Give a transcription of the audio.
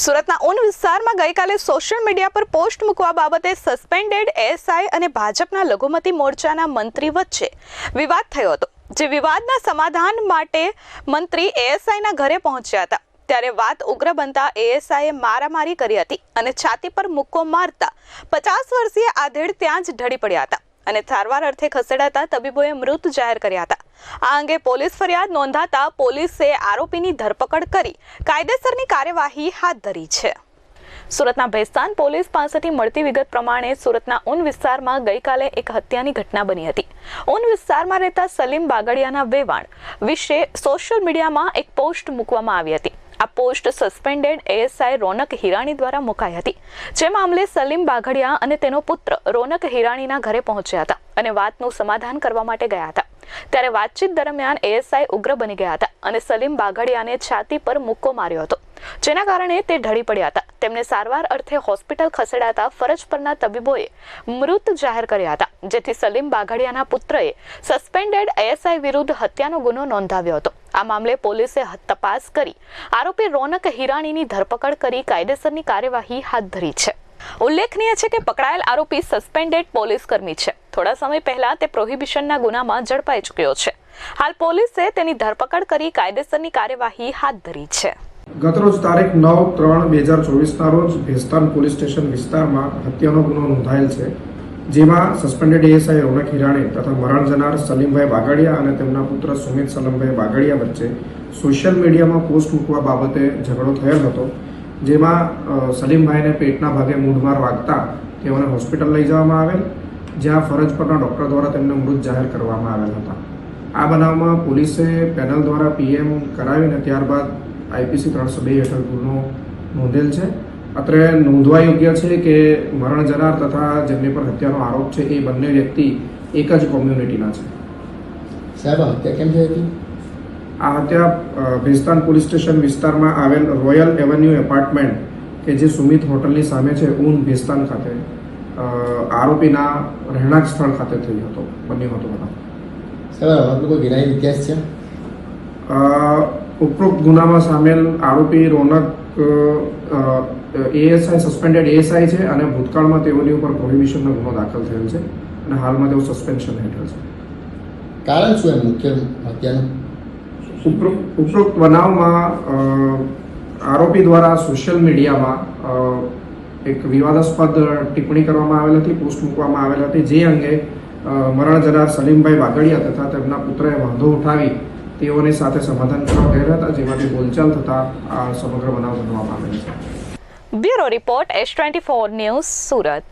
સુરતના ઉન વિસ્તારમાં ગઈકાલે સોશિયલ મીડિયા પર પોસ્ટ મૂકવા બાબતે સસ્પેન્ડેડ એએસઆઈ અને ભાજપના લઘુમતી મોરચાના મંત્રી વચ્ચે વિવાદ થયો હતો, જે વિવાદના સમાધાન માટે મંત્રી એએસઆઈના ઘરે પહોંચ્યા હતા. ત્યારે વાત ઉગ્ર બનતા એએસઆઈએ મારામારી કરી હતી અને છાતી પર મુક્કો મારતા પચાસ વર્ષીય આધેડ ત્યાં જ ઢળી પડ્યા હતા. અને સારવાર અર્થે ખસેડાતા તબીબોએ મૃત જાહેર કર્યા હતા. આ અંગે પોલીસ ફરિયાદ નોંધાતા પોલીસે આરોપીની ધરપકડ કરી કાયદેસરની કાર્યવાહી હાથ ધરી છે. સુરતના ભેસ્તાન પોલીસ પાસેથી મળતી વિગત પ્રમાણે સુરતના ઉન વિસ્તારમાં ગઈકાલે એક હત્યાની ઘટના બની હતી. ઉન વિસ્તારમાં રહેતા સલીમ બાગડિયાના વેવાણ વિશે સોશિયલ મીડિયામાં એક પોસ્ટ મૂકવામાં આવી હતી. Post suspended ASI Ronak Hirani દ્વારા મુકાઈ હતી. જે મામલે સલીમ બાઘડિયા અને તેનો પુત્ર રોનક હિરાણીના ઘરે પહોંચ્યા હતા અને વાતનું સમાધાન કરવા માટે ગયા હતા. ત્યારે વાતચીત દરમિયાન એએસઆઈ ઉગ્ર બની ગયા હતા અને સલીમ બાઘડિયાને છાતી પર મુક્કો માર્યો હતો. જેના કારણે તે ઢળી પડ્યા હતા. તેમને સારવાર અર્થે હોસ્પિટલ ખસેડાતા ફરજ પરના તબીબોએ મૃત જાહેર કર્યા હતા, જેથી સલીમ બાઘડિયાના પુત્રએ સસ્પેન્ડેડ એએસઆઈ વિરુદ્ધ હત્યાનો ગુનો નોંધાવ્યો હતો. આ મામલે પોલીસે તપાસ કરી આરોપી રોનક હિરાણીની ધરપકડ કરી કાયદેસરની કાર્યવાહી હાથ ધરી છે. ઉલ્લેખનીય છે કે પકડાયેલ આરોપી સસ્પેન્ડેડ પોલીસ કર્મી છે. થોડા સમય પહેલા તે પ્રોહિબિશનના ગુનામાં ઝડપાઈ ચૂક્યો છે. હાલ પોલીસે તેની ધરપકડ કરી કાયદેસરની કાર્યવાહી હાથ ધરી છે. ગતરોજ તારીખ નવ ત્રણ બે હજાર ચોવીસના રોજ ભેસ્તાન પોલીસ સ્ટેશન વિસ્તારમાં હત્યાનો ગુનો નોંધાયેલ છે, જેમાં સસ્પેન્ડેડ એએસઆઈ રોનક હિરાણી તથા મરણ જનાર સલીમભાઈ બાગડિયા અને તેમના પુત્ર સુમિત સલમભાઈ બાગડિયા વચ્ચે સોશિયલ મીડિયામાં પોસ્ટ મૂકવા બાબતે ઝઘડો થયેલ હતો, જેમાં સલીમભાઈને પેટના ભાગે મૂઢમાર વાગતા તેઓને હોસ્પિટલ લઈ જવામાં આવેલ, જ્યાં ફરજ પરના ડૉક્ટર દ્વારા તેમને મૃત જાહેર કરવામાં આવેલ હતા. આ બનાવમાં પોલીસે પેનલ દ્વારા પીએમ કરાવીને ત્યારબાદ આઈપીસી ત્રણસો બે હેઠળ ગુનો નોંધેલ છે. અત્રે નોંધવા યોગ્ય છે કે મરણ જનાર તથા જેમની પર હત્યાનો આરોપ છે એ બંને વ્યક્તિ એક જ કોમ્યુનિટીના છે. સાહેબ હત્યા કેમ થઈ હતી? આ હત્યા ભેસ્તાન પોલીસ સ્ટેશન વિસ્તારમાં આવેલ રોયલ એવન્યુ એપાર્ટમેન્ટ કે જે સુમિત હોટલની સામે છે ઊન ભેસ્તાન ખાતે આરોપીના રહેણાંક સ્થળ ખાતે થઈ હતો બન્યો હતો. બનાવ સાહેબ આમાં કોઈ વિનાયક ઇતિહાસ છે? ઉપરોક્ત ગુનામાં સામેલ આરોપી રોનક એએસઆઈ સસ્પેન્ડેડ એએસઆઈ છે અને ભૂતકાળમાં તેઓની ઉપર પ્રોહિબિશનનો ગુનો દાખલ થયેલ છે અને હાલમાં તેઓ સસ્પેન્શન હેઠળ છે. કારણ શું એમ? મુખ્ય હત્યાનું? ઉપરોક્ત બનાવમાં આરોપી દ્વારા સોશિયલ મીડિયામાં એક વિવાદાસ્પદ ટિપ્પણી કરવામાં આવેલ હતી પોસ્ટ મૂકવામાં આવેલ હતી જે અંગે મરણ જનાર સલીમભાઈ વાઘડિયા તથા તેમના પુત્રએ વાંધો ઉઠાવી તેઓની સાથે સમાધાન કરવા ગયા હતા જેમાંથી બોલચાલ થતા આ સમગ્ર બનાવ બનવામાં આવેલ છે. Bureau report S twenty four news Surat.